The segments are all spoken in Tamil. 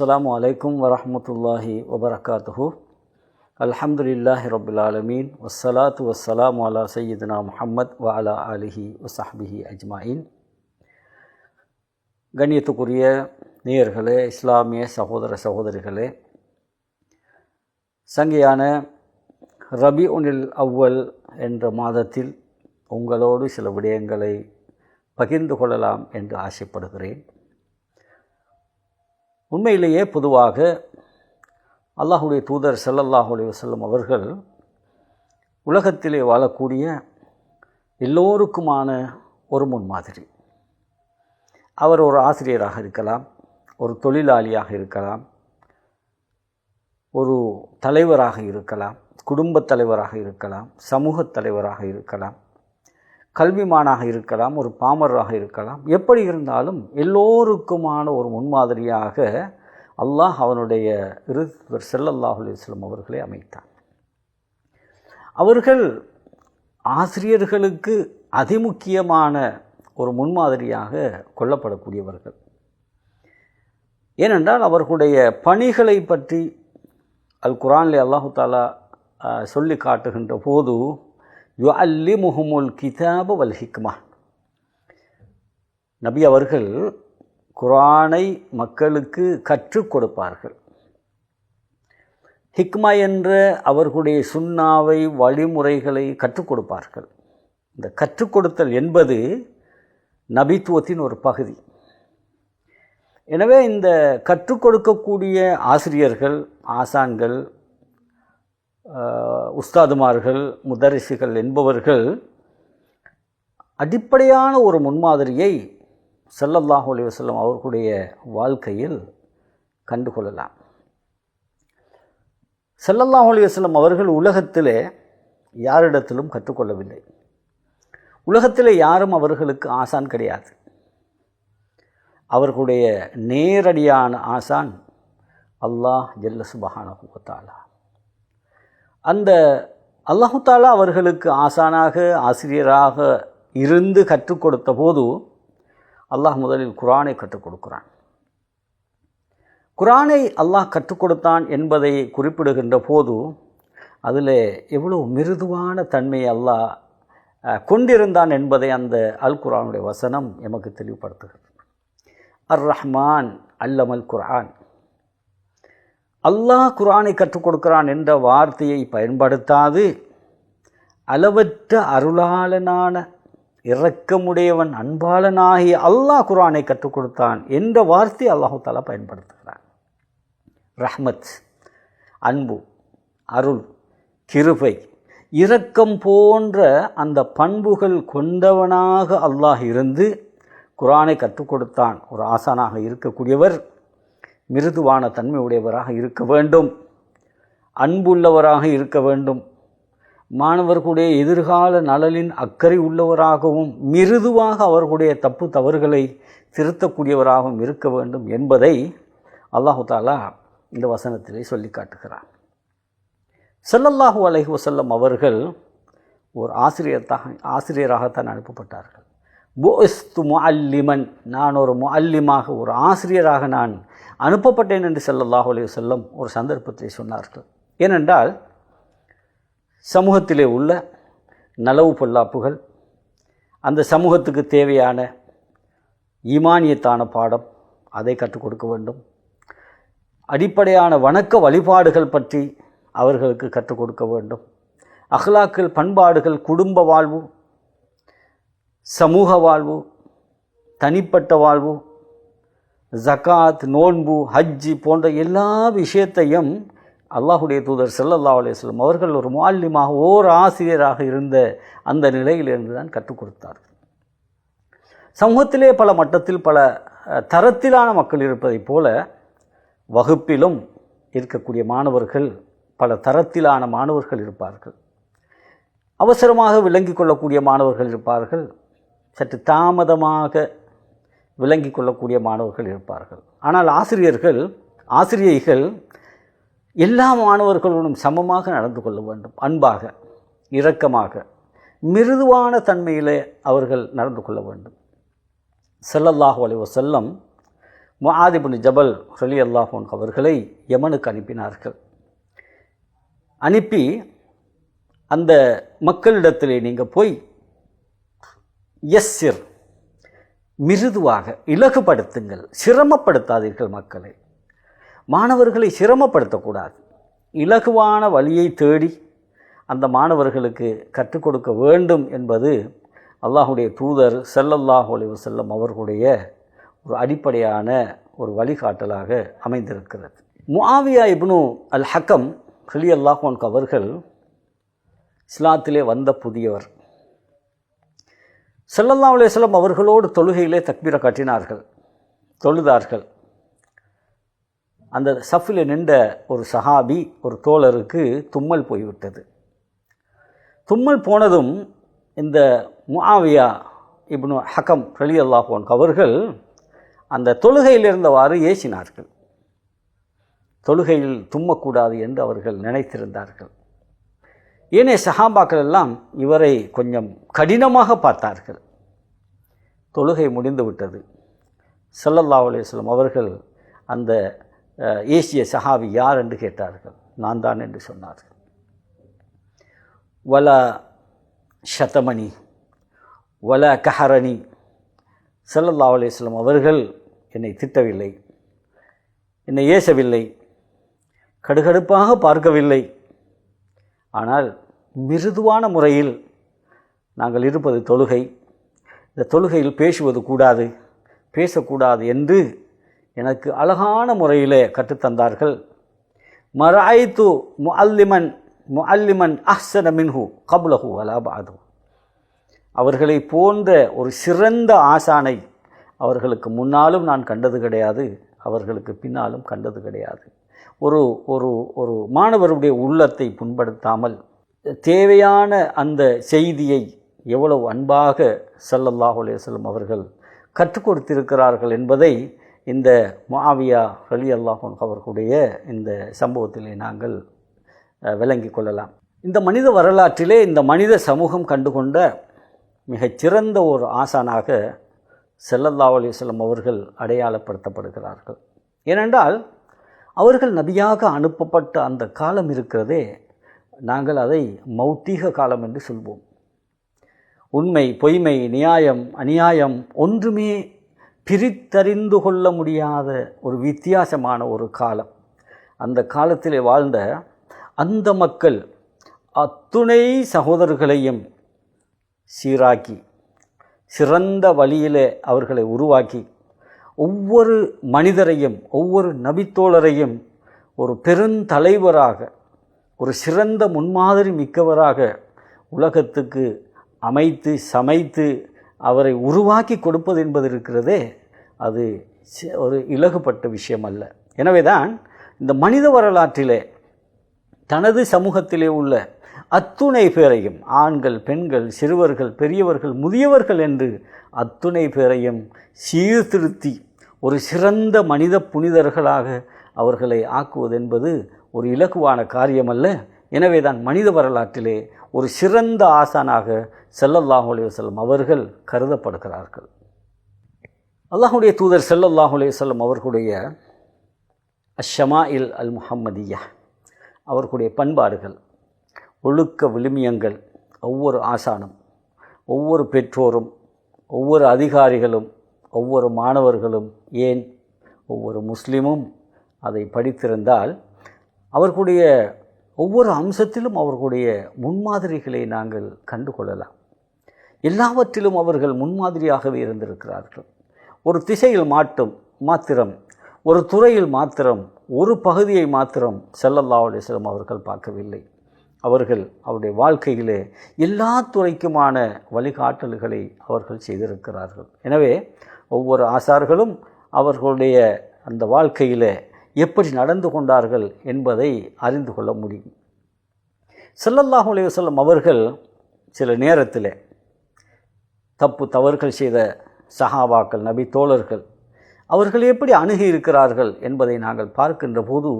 அஸ்ஸலாமு அலைக்கும் வரஹ்மத்துல்லாஹி வபரகாத்துஹு அல்ஹம்துலில்லாஹி ரபில் ஆலமீன் வஸ்ஸலாத்து வஸ்ஸலாமு அலா சையீதுனா முஹம்மத் வ அலிஹி ஆலிஹி வசஹ்பிஹி அஜ்மாயின் கண்ணியத்துக்குரிய நேயர்களே இஸ்லாமிய சகோதர சகோதரிகளே சங்கையான ரபி உனில் அவ்வல் என்ற மாதத்தில் உங்களோடு சில விடயங்களை பகிர்ந்து கொள்ளலாம் என்று ஆசைப்படுகிறேன். உண்மையிலேயே பொதுவாக அல்லாஹுடைய தூதர் செல்லல்லாஹுடைய செல்லும் அவர்கள் உலகத்திலே வாழக்கூடிய எல்லோருக்குமான ஒரு முன்மாதிரி அவர் ஒரு ஆசிரியராக இருக்கலாம் ஒரு தொழிலாளியாக இருக்கலாம் ஒரு தலைவராக இருக்கலாம் குடும்பத் தலைவராக இருக்கலாம் சமூகத் தலைவராக இருக்கலாம். கல்விமானாக இருக்கலாம் ஒரு பாமராக இருக்கலாம். எப்படி இருந்தாலும் எல்லோருக்குமான ஒரு முன்மாதிரியாக அல்லாஹ் அவனுடைய இறுதிவர் செல்லல்லாஹு இஸ்லம் அவர்களை அமைத்தான். அவர்கள் ஆசிரியர்களுக்கு அதிமுக்கியமான ஒரு முன்மாதிரியாக கொல்லப்படக்கூடியவர்கள். ஏனென்றால் அவர்களுடைய பணிகளை பற்றி அல் குரான்லே அல்லாஹு தாலா சொல்லி காட்டுகின்ற போது யு அல்லி முஹமுல் கிதாப வல் ஹிக்மா. நபி அவர்கள் குரானை மக்களுக்கு கற்றுக் கொடுப்பார்கள். ஹிக்மா என்ற அவர்களுடைய சுண்ணாவை வழிமுறைகளை கற்றுக் கொடுப்பார்கள். இந்த கற்றுக் கொடுத்தல் என்பது நபித்துவத்தின் ஒரு பகுதி. எனவே இந்த கற்றுக் கொடுக்கக்கூடிய ஆசிரியர்கள் ஆசான்கள் உஸ்தாதுமார்கள் முதரிசிகள் என்பவர்கள் அடிப்படையான ஒரு முன்மாதிரியை செல்லல்லாஹு அலி வசல்லம் அவர்களுடைய வாழ்க்கையில் கண்டுகொள்ளலாம். செல்லல்லாஹு அலி வசல்லம் அவர்கள் உலகத்திலே யாரிடத்திலும் கற்றுக்கொள்ளவில்லை. உலகத்திலே யாரும் அவர்களுக்கு ஆசான் கிடையாது. அவர்களுடைய நேரடியான ஆசான் அல்லாஹ் ஜல்ல சுபஹானகுவத்தாலா அந்த அல்லாஹு தாலா அவர்களுக்கு ஆசானாக ஆசிரியராக இருந்து கற்றுக் கொடுத்த போது அல்லாஹ் முதலில் குரானை கற்றுக் கொடுக்கிறான். குரானை அல்லாஹ் கற்றுக் கொடுத்தான் என்பதை குறிப்பிடுகின்ற போது அதில் எவ்வளோ மிருதுவான தன்மையை அல்லாஹ் கொண்டிருந்தான் என்பதை அந்த அல் குரானுடைய வசனம் எமக்கு தெளிவுபடுத்துகிறது. அர் ரஹ்மான் அல்லமல் குரான் அல்லாஹ் குரானை கற்றுக் கொடுக்கிறான் என்ற வார்த்தையை பயன்படுத்தாது. அளவற்ற அருளாளனான இரக்கமுடையவன் அன்பாளனாகிய அல்லாஹ் குரானை கற்றுக் கொடுத்தான் என்ற வார்த்தை அல்லாஹு தாலா பயன்படுத்துகிறான். ரஹ்மத் அன்பு அருள் கிருபை இரக்கம் போன்ற அந்த பண்புகள் கொண்டவனாக அல்லாஹ் இருந்து குரானை கற்றுக் கொடுத்தான். ஒரு ஆசானாக இருக்கக்கூடியவர் மிருதுவான தன்மை உடையவராக இருக்க வேண்டும். அன்புள்ளவராக இருக்க வேண்டும். மாணவர்களுடைய எதிர்கால நலனின் அக்கறை உள்ளவராகவும் மிருதுவாக அவர்களுடைய தப்பு தவறுகளை திருத்தக்கூடியவராகவும் இருக்க வேண்டும் என்பதை அல்லாஹு தாலா இந்த வசனத்திலே சொல்லி காட்டுகிறார் செல்லல்லாஹூ அலஹி வசல்லம் அவர்கள் ஒரு ஆசிரியர்த்தாக ஆசிரியராகத்தான் அனுப்பப்பட்டார்கள். போஸ்து முஅல்லிமன் நான் ஒரு முஅல்லிமாக ஒரு ஆசிரியராக நான் அனுப்பப்பட்டேன் என்று செல்லல்லாஹு அலி செல்லும் ஒரு சந்தர்ப்பத்தை சொன்னார்கள். ஏனென்றால் சமூகத்திலே உள்ள நலவு பொல்லாப்புகள் அந்த சமூகத்துக்கு தேவையான ஈமானியத்தான பாடம் அதை கற்றுக் கொடுக்க வேண்டும். அடிப்படையான வணக்க வழிபாடுகள் பற்றி அவர்களுக்கு கற்றுக் கொடுக்க வேண்டும். அஹ்லாக்கள் பண்பாடுகள் குடும்ப வாழ்வு சமூக வாழ்வு தனிப்பட்ட வாழ்வு ஜக்காத் நோன்பு ஹஜ்ஜி போன்ற எல்லா விஷயத்தையும் அல்லாஹுடைய தூதர் செல்லல்லா அலையம் அவர்கள் ஒரு மாலிமாக ஓர் ஆசிரியராக இருந்த அந்த நிலையிலிருந்து தான் கற்றுக் கொடுத்தார்கள். சமூகத்திலே பல மட்டத்தில் பல தரத்திலான மக்கள் இருப்பதைப் போல வகுப்பிலும் இருக்கக்கூடிய மாணவர்கள் பல தரத்திலான மாணவர்கள் இருப்பார்கள். அவசரமாக விளங்கி கொள்ளக்கூடிய மாணவர்கள் இருப்பார்கள். சற்று தாமதமாக விளங்கி கொள்ளக்கூடிய மாணவர்கள் இருப்பார்கள். ஆனால் ஆசிரியர்கள் ஆசிரியைகள் எல்லா மாணவர்களுடன் சமமாக நடந்து கொள்ள வேண்டும். அன்பாக இரக்கமாக மிருதுவான தன்மையிலே அவர்கள் நடந்து கொள்ள வேண்டும். செல்லல்லாஹு அலைவ செல்லம் முஆதிபின் ஜபல் ஹலி அல்லாஹோன் அவர்களை யமனுக்கு அனுப்பினார்கள். அனுப்பி அந்த மக்களிடத்திலே நீங்கள் போய் எஸ்ஸிர் மிருதுவாக இலகுபடுத்துங்கள் சிரமப்படுத்தாதீர்கள் மக்களை. மாணவர்களை சிரமப்படுத்தக்கூடாது. இலகுவான வழியை தேடி அந்த மாணவர்களுக்கு கற்றுக் கொடுக்க வேண்டும் என்பது அல்லாஹுடைய தூதர் செல்லல்லாஹு அலைஹி செல்லம் அவர்களுடைய ஒரு அடிப்படையான ஒரு வழிகாட்டலாக அமைந்திருக்கிறது. முஆவியா இப்னு அல் ஹக்கம் ஹலி அல்லாஹோன் அவர்கள் இஸ்லாத்திலே வந்த புதியவர். செல்லல்லா அலைஹி அவர்களோடு தொழுகையிலே தக்பீரை கட்டினார்கள். தொழுதார்கள். அந்த சஃபில் நின்ற ஒரு சஹாபி ஒரு தோழருக்கு தும்மல் போய்விட்டது. தும்மல் போனதும் இந்த முஆவியா இப்னு ஹக்கம் ரலி அல்லாஹோன் அவர்கள் அந்த தொழுகையில் இருந்தவாறு ஏசினார்கள். தொழுகையில் தும்மக்கூடாது என்று அவர்கள் நினைத்திருந்தார்கள். ஏனே சஹாபாக்கள் எல்லாம் இவரை கொஞ்சம் கடினமாக பார்த்தார்கள். தொழுகை முடிந்து விட்டது. சல்லல்லா அலுவலம் அவர்கள் அந்த ஏசிய சஹாபி யார் என்று கேட்டார்கள். நான் தான் என்று சொன்னார்கள். வல சதமணி வல கஹரணி சல்லல்லா அலுவலம் அவர்கள் என்னை திட்டவில்லை என்னை ஏசவில்லை கடுகடுப்பாக பார்க்கவில்லை. ஆனால் மிருதுவான முறையில் நாங்கள் இருப்பது தொழுகை. இந்த தொழுகையில் பேசுவது கூடாது பேசக்கூடாது என்று எனக்கு அழகான முறையிலே கற்றுத்தந்தார்கள் மராய்த்து முஅல்லிமன் முஅல்லிமன் அஹ்சன மின்ஹு கபுலஹு அலாபாது அவர்களை போன்ற ஒரு சிறந்த ஆசானை அவர்களுக்கு முன்னாலும் நான் கண்டது கிடையாது அவர்களுக்கு பின்னாலும் கண்டது கிடையாது. ஒரு ஒரு ஒரு மாணவருடைய உள்ளத்தை புண்படுத்தாமல் தேவையான அந்த செய்தியை எவ்வளவு அன்பாக சல்லல்லாஹு அலைஹி அவர்கள் கற்றுக் கொடுத்திருக்கிறார்கள் என்பதை இந்த மாவியா அலி அல்லாஹன் அவர்களுடைய இந்த சம்பவத்திலே நாங்கள் விளங்கி விளங்கிக் கொள்ளலாம். இந்த மனித வரலாற்றிலே இந்த மனித சமூகம் கண்டுகொண்ட மிகச்சிறந்த ஒரு ஆசானாக செல்லல்லா அலிஸ்லம் அவர்கள் அடையாளப்படுத்தப்படுகிறார்கள். ஏனென்றால் அவர்கள் நபியாக அனுப்பப்பட்ட அந்த காலம் இருக்கிறதே நாங்கள் அதை மௌத்தீக காலம் என்று சொல்வோம். உண்மை பொய்மை நியாயம் அநியாயம் ஒன்றுமே பிரித்தறிந்து கொள்ள முடியாத ஒரு வித்தியாசமான ஒரு காலம். அந்த காலத்திலே வாழ்ந்த அந்த மக்கள் அத்துணை சகோதரர்களையும் சீராக்கி சிறந்த வழியிலே அவர்களை உருவாக்கி ஒவ்வொரு மனிதரையும் ஒவ்வொரு நபித்தோழரையும் ஒரு பெருந்தலைவராக ஒரு சிறந்த முன்மாதிரி மிக்கவராக உலகத்துக்கு அமைத்து சமைத்து அவரை உருவாக்கி கொடுப்பது என்பது இருக்கிறதே அது ஒரு இலகுப்பட்ட விஷயம் அல்ல எனவே தான் இந்த மனித வரலாற்றிலே தனது சமூகத்திலே உள்ள அத்துணை பேரையும் ஆண்கள் பெண்கள் சிறுவர்கள் பெரியவர்கள் முதியவர்கள் என்று அத்துணை பேரையும் சீர்திருத்தி ஒரு சிறந்த மனித புனிதர்களாக அவர்களை ஆக்குவது என்பது ஒரு இலகுவான காரியமல்ல. எனவே தான் மனித வரலாற்றிலே ஒரு சிறந்த ஆசானாக ஸல்லல்லாஹு அலைஹி அவர்கள் கருதப்படுகிறார்கள். அல்லாஹுடைய தூதர் ஸல்லல்லாஹு அலைஹி அவர்களுடைய அஷ்ஷமா இல் அல் முஹம்மதியா அவர்களுடைய பண்பாடுகள் ஒழுக்க விழுமியங்கள் ஒவ்வொரு ஆசானும் ஒவ்வொரு பெற்றோரும் ஒவ்வொரு அதிகாரிகளும் ஒவ்வொரு மாணவர்களும் ஏன் ஒவ்வொரு முஸ்லீமும் அதை படித்திருந்தால் அவர்களுடைய ஒவ்வொரு அம்சத்திலும் அவர்களுடைய முன்மாதிரிகளை நாங்கள் கண்டு கொள்ளலாம் எல்லாவற்றிலும் அவர்கள் முன்மாதிரியாகவே இருந்திருக்கிறார்கள். ஒரு திசையில் மாட்டும் மாத்திரம் ஒரு துறையில் மாத்திரம் ஒரு பகுதியை மாத்திரம் ஸல்லல்லாஹு அலைஹி அவர்கள் பார்க்கவில்லை. அவர்கள் அவருடைய வாழ்க்கையிலே எல்லா துறைக்குமான வழிகாட்டல்களை அவர்கள் செய்திருக்கிறார்கள். எனவே ஒவ்வொரு ஆசார்களும் அவர்களுடைய அந்த வாழ்க்கையில் எப்படி நடந்து கொண்டார்கள் என்பதை அறிந்து கொள்ள முடியும். செல்லல்லாஹு அலைஹி அவர்கள் சில நேரத்தில் தப்பு தவறுகள் செய்த சஹாபாக்கள் நபி தோழர்கள் அவர்கள் எப்படி அணுகி இருக்கிறார்கள் என்பதை நாங்கள் பார்க்கின்ற போது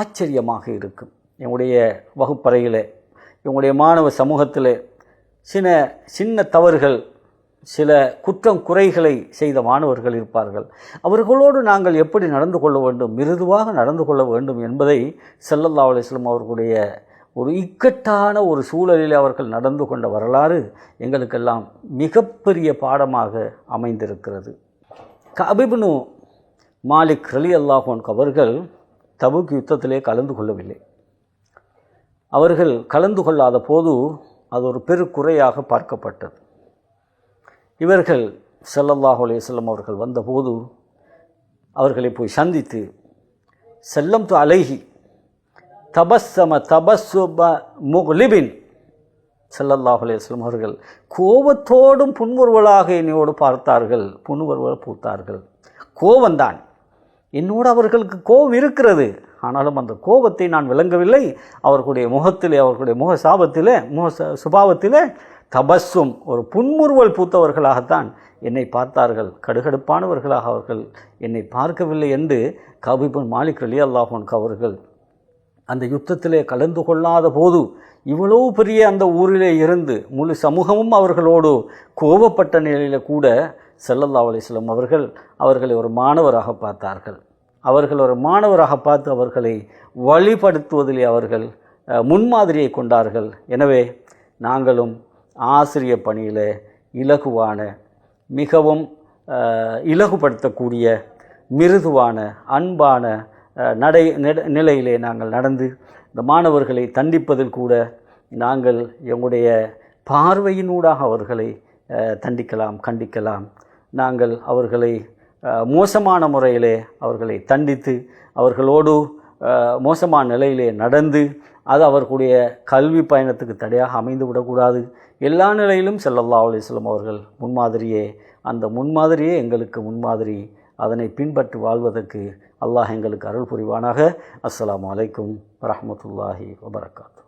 ஆச்சரியமாக இருக்கும். எங்களுடைய வகுப்பறையில் எங்களுடைய மாணவ சமூகத்தில் சின்ன சின்ன தவறுகள் சில குற்றம் குறைகளை செய்த மாணவர்கள் இருப்பார்கள். அவர்களோடு நாங்கள் எப்படி நடந்து கொள்ள வேண்டும் மிருதுவாக நடந்து கொள்ள வேண்டும் என்பதை செல்லல்லா அலைஹி அவர்களுடைய ஒரு இக்கட்டான ஒரு சூழலில் அவர்கள் நடந்து கொண்ட வரலாறு எங்களுக்கெல்லாம் மிகப்பெரிய பாடமாக அமைந்திருக்கிறது. அபிபுனு மாலிக் ரலி அல்லாஹோன் அவர்கள் தபுக் யுத்தத்திலே கலந்து கொள்ளவில்லை. அவர்கள் கலந்து கொள்ளாத போது அது ஒரு பெருக்குறையாக பார்க்கப்பட்டது. இவர்கள் செல்லல்லாஹு அலையம் அவர்கள் வந்தபோது அவர்களை போய் சந்தித்து செல்லம் து அலைஹி தபஸ்ஸம தபஸ்ஸுப முகலிபின். செல்லல்லாஹு அலையம் அவர்கள் கோபத்தோடும் புன்முறுவலாக என்னையோடு பார்த்தார்கள் புன்முறுவல் பூத்தார்கள். கோபந்தான் என்னோடு அவர்களுக்கு கோபம் இருக்கிறது. ஆனாலும் அந்த கோபத்தை நான் விளங்கவில்லை. அவர்களுடைய முகத்திலே அவர்களுடைய முக சாபத்தில் முக சுபாவத்தில் தபஸ்ஸும் ஒரு புன்முறுவல் பூத்தவர்களாகத்தான் என்னை பார்த்தார்கள். கடுகடுப்பானவர்களாக அவர்கள் என்னை பார்க்கவில்லை என்று கபிபன் மாலிக் அலி அல்லாஹோன் அவர்கள் அந்த யுத்தத்திலே கலந்து கொள்ளாத போது இவ்வளவு பெரிய அந்த ஊரிலே இருந்து முழு சமூகமும் அவர்களோடு கோபப்பட்ட நிலையில் கூட செல்லல்லா அலிஸ்லம் அவர்கள் அவர்களை ஒரு மாணவராக பார்த்தார்கள். அவர்கள் ஒரு மாணவராக பார்த்து அவர்களை வழிபடுத்துவதிலே அவர்கள் முன்மாதிரியை கொண்டார்கள். எனவே நாங்களும் ஆசிரிய பணியில் இலகுவான மிகவும் இலகுபடுத்தக்கூடிய மிருதுவான அன்பான நடை நிலையிலே நாங்கள் நடந்து இந்த மாணவர்களை தண்டிப்பதில் கூட நாங்கள் எங்களுடைய பார்வையினூடாக அவர்களை தண்டிக்கலாம் கண்டிக்கலாம். நாங்கள் அவர்களை மோசமான முறையிலே அவர்களை தண்டித்து அவர்களோடு மோசமான நிலையிலே நடந்து அது அவர்களுடைய கல்வி பயணத்துக்கு தடையாக அமைந்து விடக்கூடாது. எல்லா நிலையிலும் செல்லல்லா அலிஸ்லம் அவர்கள் முன்மாதிரியே அந்த முன்மாதிரியே எங்களுக்கு முன்மாதிரி. அதனை பின்பற்றி வாழ்வதற்கு அல்லாஹ் எங்களுக்கு அருள் புரிவானாக. அஸ்லாம் அலைக்கும் வரமத்துல்லாஹி வபரகாத்து.